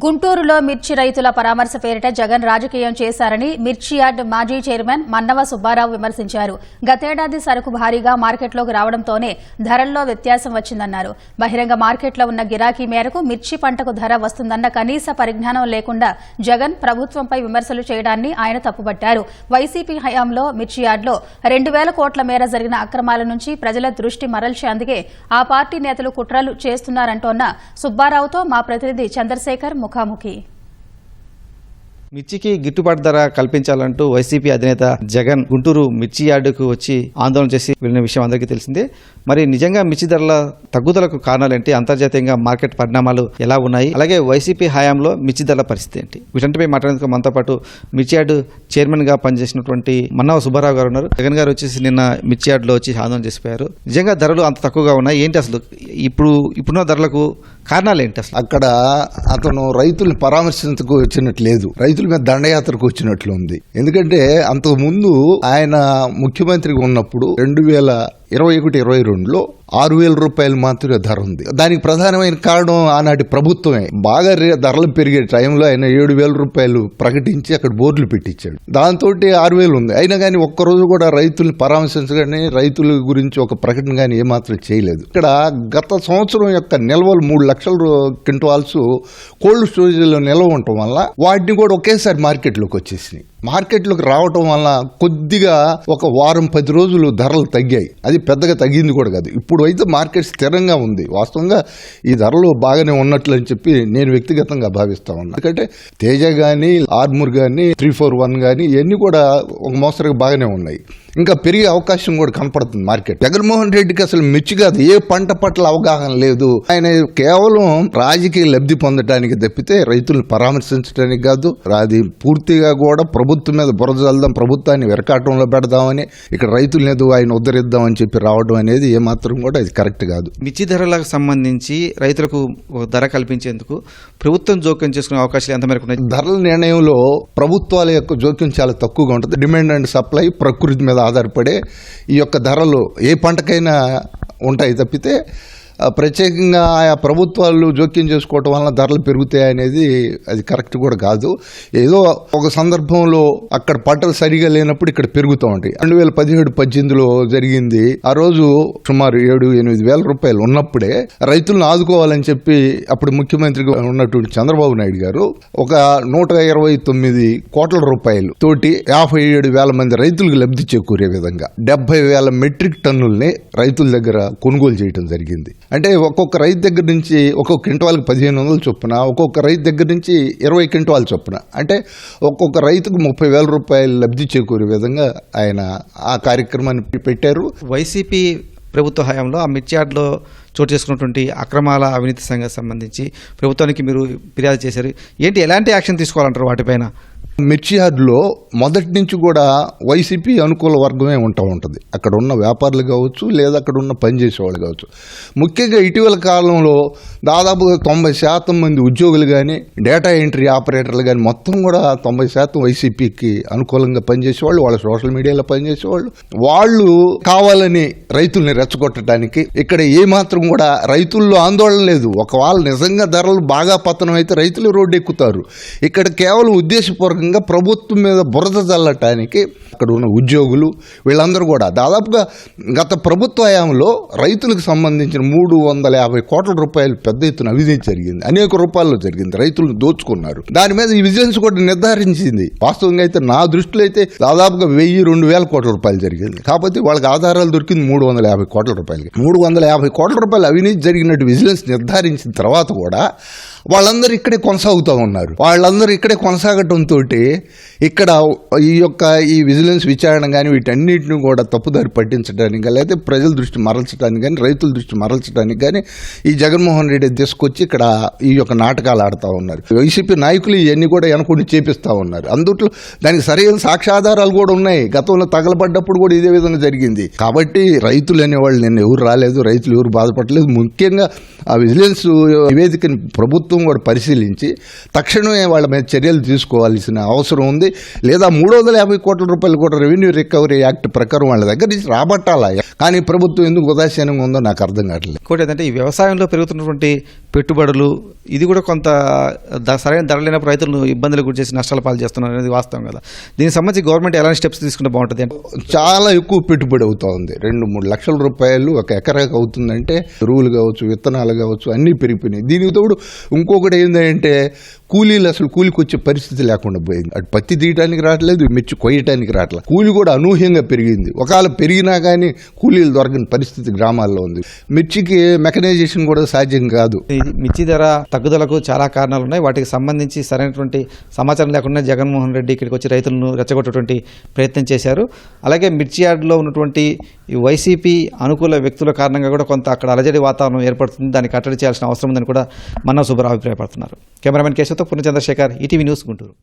గుంటూరులో మిర్చి రైతుల పరామర్శ పేరిట జగన్ రాజకీయం చేశారని మిర్చి యార్డ్ మాజీ చైర్మన్ మన్నవ సుబ్బారావు విమర్శించారు. గతేడాది సరుకు భారీగా మార్కెట్లోకి రావడంతోనే ధరల్లో వ్యత్యాసం వచ్చిందన్నారు. బహిరంగ మార్కెట్లో ఉన్న గిరాకీ మేరకు మిర్చి పంటకు ధర వస్తుందన్న కనీస పరిజ్ఞానం లేకుండా జగన్ ప్రభుత్వంపై విమర్శలు చేయడాన్ని ఆయన తప్పుపట్టారు. వైసీపీ హయాంలో మిర్చి యార్డ్లో రెండు వేల కోట్ల మేర జరిగిన అక్రమాల నుంచి ప్రజల దృష్టి మరల్చేందుకే ఆ పార్టీ నేతలు కుట్రలు చేస్తున్నారంటోన్న సుబ్బారావుతో మా ప్రతినిధి చంద్రశేఖర్ ముఖాముఖి. మిర్చికి గిట్టుబాటు ధర కల్పించాలంటూ వైసీపీ అధినేత జగన్ గుంటూరు మిర్చి యార్డుకు వచ్చి ఆందోళన చేసి వెళ్ళిన విషయం అందరికీ తెలిసిందే. మరి నిజంగా మిర్చి ధరల తగ్గుదలకు కారణాలేంటి? అంతర్జాతీయంగా మార్కెట్ పరిణామాలు ఎలా ఉన్నాయి? అలాగే వైసీపీ హయాంలో మిర్చి ధరల పరిస్థితి ఏంటి? వీటంటిపై మాట్లాడేందుకు మనతో పాటు మిర్చి యార్డు చైర్మన్గా పనిచేసినటువంటి మన్నవ సుబ్బారావు గారు ఉన్నారు. జగన్ గారు వచ్చేసి నిన్న మిర్చి యార్డులో వచ్చి ఆందోళన చేసిపోయారు. నిజంగా ధరలు అంత తక్కువగా ఉన్నాయి. ఏంటి అసలు ఇప్పుడు ఇప్పుడున్న ధరలకు కారణాలు ఏంటి అసలు? అక్కడ అతను రైతుల్ని పరామర్శించకు వచ్చినట్లు లేదు. రైతుల మీద దండయాత్రకు వచ్చినట్లు ఉంది. ఎందుకంటే అంతకు ముందు ఆయన ముఖ్యమంత్రిగా ఉన్నప్పుడు రెండు వేల ఇరవై ఒకటి ఇరవై రెండులో ఆరు వేల రూపాయలు మాత్రమే ధర ఉంది. దానికి ప్రధానమైన కారణం ఆనాటి ప్రభుత్వమే. బాగా రే- ధరలు పెరిగే టైంలో ఆయన ఏడు వేల రూపాయలు ప్రకటించి అక్కడ బోర్డులు పెట్టించాడు. దాంతో ఆరు వేలు ఉంది. అయినా కానీ ఒక్కరోజు కూడా రైతుల్ని పరామర్శించగానే రైతుల గురించి ఒక ప్రకటన కానీ ఏమాత్రం చేయలేదు. ఇక్కడ గత సంవత్సరం యొక్క నిల్వలు మూడు లక్షల క్వింటాల్స్ కోల్డ్ స్టోరేజ్లో నిల్వ ఉండటం వల్ల వాటిని కూడా ఒకేసారి మార్కెట్లోకి వచ్చేసినాయి. మార్కెట్లోకి రావటం వల్ల కొద్దిగా ఒక వారం పది రోజులు ధరలు తగ్గాయి. అది పెద్దగా తగ్గింది కూడా కాదు. ఇప్పుడు అయితే మార్కెట్ స్థిరంగా ఉంది. వాస్తవంగా ఈ ధరలు బాగానే ఉన్నట్లు అని చెప్పి నేను వ్యక్తిగతంగా భావిస్తా ఉన్నా. ఎందుకంటే తేజ కానీ ఆర్మూర్ కానీ త్రీ ఫోర్ వన్ కానీ ఇవన్నీ కూడా ఒక మోస్తరుగా బాగానే ఉన్నాయి. ఇంకా పెరిగే అవకాశం కూడా కనపడుతుంది మార్కెట్. జగన్మోహన్ రెడ్డికి అసలు మిర్చి కాదు. ఏ పంట పట్ల అవగాహన లేదు. ఆయన కేవలం రాజకీయ లబ్ధి పొందడానికి తప్పితే రైతులను పరామర్శించడానికి కాదు అది పూర్తిగా కూడా ప్రభుత్వం మీద బురద చల్దాం ప్రభుత్వాన్ని వెరకాటంలో పెడదామని ఇక్కడ రైతుల మీద ఆయన ఉద్ధరిద్దామని చెప్పి రావడం అనేది ఏమాత్రం కూడా అది కరెక్ట్ కాదు. మిర్చి ధరలకు సంబంధించి రైతులకు ధర కల్పించేందుకు ప్రభుత్వం జోక్యం చేసుకునే అవకాశాలు ఎంత మేరకు ఉన్నాయి? ధరల నిర్ణయంలో ప్రభుత్వాల యొక్క జోక్యం చాలా తక్కువగా ఉంటుంది. డిమాండ్ అండ్ సప్లై ప్రకృతి మీద ఆధారపడే ఈ యొక్క ధరలు ఏ పంటకైనా ఉంటాయి తప్పితే ప్రత్యేకంగా ఆయా ప్రభుత్వాలు జోక్యం చేసుకోవటం వలన ధరలు పెరుగుతాయి అనేది అది కరెక్ట్ కూడా కాదు. ఏదో ఒక సందర్భంలో అక్కడ పంటలు సరిగా లేనప్పుడు ఇక్కడ పెరుగుతూ ఉంటాయి. రెండు వేల పదిహేడు పద్దెనిమిదిలో జరిగింది. ఆ రోజు సుమారు ఏడు ఎనిమిది వేల రూపాయలు ఉన్నప్పుడే రైతులను ఆదుకోవాలని చెప్పి అప్పుడు ముఖ్యమంత్రిగా ఉన్నటువంటి చంద్రబాబు నాయుడు గారు ఒక నూట ఇరవై తొమ్మిది కోట్ల రూపాయలు తోటి యాభై ఏడు వేల మంది రైతులకు లబ్ధి చేకూరే విధంగా డెబ్బై వేల మెట్రిక్ టన్నుల్ని రైతుల దగ్గర కొనుగోలు చేయడం జరిగింది. అంటే ఒక్కొక్క రైతు దగ్గర నుంచి ఒక్కొక్క క్వింటాల్కి పదిహేను వందలు చొప్పున ఒక్కొక్క రైతు దగ్గర నుంచి ఇరవై క్వింటాల్ చొప్పున. అంటే ఒక్కొక్క రైతుకు ముప్పై వేల రూపాయలు లబ్ధి చేకూరే విధంగా ఆయన ఆ కార్యక్రమాన్ని పెట్టారు. వైసీపీ ప్రభుత్వ హయాంలో ఆ మిర్చియార్డ్లో చోటు చేసుకున్నటువంటి అక్రమాల అవినీతి సంఘం సంబంధించి ప్రభుత్వానికి మీరు ఫిర్యాదు చేశారు. ఏంటి ఎలాంటి యాక్షన్ తీసుకోవాలంటారు వాటిపైన? మిర్చియార్డులో మొదటి నుంచి కూడా వైసీపీ అనుకూల వర్గమే ఉంటా ఉంటుంది. అక్కడ ఉన్న వ్యాపారులు కావచ్చు లేదా అక్కడ ఉన్న పనిచేసేవాళ్ళు కావచ్చు. ముఖ్యంగా ఇటీవల కాలంలో దాదాపుగా తొంభై శాతం మంది ఉద్యోగులు కానీ డేటా ఎంట్రీ ఆపరేటర్లు కానీ మొత్తం కూడా తొంభై శాతం వైసీపీకి అనుకూలంగా పనిచేసేవాళ్ళు వాళ్ళ సోషల్ మీడియాలో పనిచేసేవాళ్ళు. వాళ్ళు కావాలని రైతుల్ని రెచ్చగొట్టడానికి ఇక్కడ ఏమాత్రం కూడా రైతుల్లో ఆందోళన లేదు. ఒకవేళ నిజంగా ధరలు బాగా పతనం అయితే రైతులు రోడ్డు ఎక్కుతారు ఇక్కడ కేవలం ఇంకా ప్రభుత్వం మీద బురద చల్లటానికి అక్కడ ఉన్న ఉద్యోగులు వీళ్ళందరూ కూడా దాదాపుగా గత ప్రభుత్వ హయాంలో రైతులకు సంబంధించిన మూడు వందల యాభై కోట్ల రూపాయలు పెద్ద ఎత్తున అవినీతి జరిగింది. అనేక రూపాయల్లో జరిగింది. రైతులను దోచుకున్నారు. దాని మీద ఈ విజిలెన్స్ కూడా నిర్ధారించింది. వాస్తవంగా అయితే నా దృష్టిలో అయితే దాదాపుగా వెయ్యి రెండు వేల కోట్ల రూపాయలు జరిగింది. కాకపోతే వాళ్ళకి ఆధారాలు దొరికింది మూడు వందల యాభై కోట్ల రూపాయలకి. మూడు వందల యాభై కోట్ల రూపాయలు అవినీతి జరిగినట్టు విజిలెన్స్ నిర్ధారించిన తర్వాత కూడా వాళ్ళందరూ ఇక్కడే కొనసాగుతూ ఉన్నారు. వాళ్ళందరూ ఇక్కడే కొనసాగటంతో ఇక్కడ ఈ యొక్క ఈ విజిలెన్స్ విచారణ కానీ వీటన్నిటిని కూడా తప్పుదారి పట్టించడానికి కానీ లేకపోతే ప్రజల దృష్టి మరల్చడానికి కానీ రైతుల దృష్టి మరల్చడానికి కానీ ఈ జగన్మోహన్ రెడ్డి తీసుకొచ్చి ఇక్కడ ఈ యొక్క నాటకాలు ఆడుతూ ఉన్నారు. వైసీపీ నాయకులు ఇవన్నీ కూడా వెనకొని చేపిస్తూ ఉన్నారు. అందుట్లో దానికి సరైన సాక్ష్యాధారాలు కూడా ఉన్నాయి. గతంలో తగలబడ్డప్పుడు కూడా ఇదే విధంగా జరిగింది. కాబట్టి రైతులు అనేవాళ్ళు నిన్న ఎవరు రాలేదు రైతులు ఎవరు బాధపడలేదు. ముఖ్యంగా ఆ విజిలెన్స్ నివేదికని ప్రభుత్వం కూడా పరిశీలించి తక్షణమే వాళ్ళ మీద చర్యలు తీసుకోవాల్సిన అవసరం ఉంది లేదా మూడు వందల యాభై కోట్ల రూపాయలు కూడా రెవెన్యూ రికవరీ యాక్ట్ ప్రకారం వాళ్ళ దగ్గర నుంచి రాబట్టాలా? కానీ ప్రభుత్వం ఎందుకు ఉదాసీనంగా ఉందో నాకు అర్థం కావట్లేదు. ఇంకోటి ఏంటంటే ఈ వ్యవసాయంలో పెరుగుతున్నటువంటి పెట్టుబడులు ఇది కూడా కొంత ద- సరైన ధర లేనప్పుడు రైతులను ఇబ్బందులు గురి చేసి నష్టాల పాలు చేస్తున్నారు అనేది వాస్తవం కదా. దీనికి సంబంధించి గవర్నమెంట్ ఎలాంటి స్టెప్స్ తీసుకుంటే బాగుంటుంది చాలా ఎక్కువ పెట్టుబడి అవుతా ఉంది రెండు మూడు లక్షల రూపాయలు ఒక ఎకరాకి అవుతుందంటే ఎరువులు కావచ్చు విత్తనాలు కావచ్చు అన్నీ పెరిగిపోయినాయి. దీనికి తోడు ఇంకొకటి ఏంటంటే కూలీలు అసలు కూలికి వచ్చే పరిస్థితి లేకుండా పోయింది. అటు పత్తి తీయటానికి రావట్లేదు మిర్చి కొయ్యటానికి రావట్లేదు. కూలి కూడా అనూహ్యంగా పెరిగింది. ఒకవేళ పెరిగినా కానీ కూలీలు దొరకని పరిస్థితి గ్రామాల్లో ఉంది. మిర్చికి మెకనైజేషన్ కూడా సాధ్యం కాదు. మిర్చి ధర తగ్గుదలకు చాలా కారణాలు ఉన్నాయి వాటికి సంబంధించి సరైనటువంటి సమాచారం లేకుండా జగన్మోహన్ రెడ్డి ఇక్కడికి వచ్చి రైతులను రెచ్చగొట్టేటువంటి ప్రయత్నం చేశారు. అలాగే మిర్చి యార్డ్లో ఉన్నటువంటి ఈ వైసీపీ అనుకూల వ్యక్తుల కారణంగా కూడా కొంత అక్కడ అలజడి వాతావరణం ఏర్పడుతుంది. దాన్ని కట్టడి చేయాల్సిన అవసరం ఉందని కూడా మన్నా సుబ్బారావు అభిప్రాయపడుతున్నారు. కెమెరామెన్ కేశవ్తో పూర్ణ చంద్రశేఖర్ ఈటీవీ న్యూస్ గుంటూరు.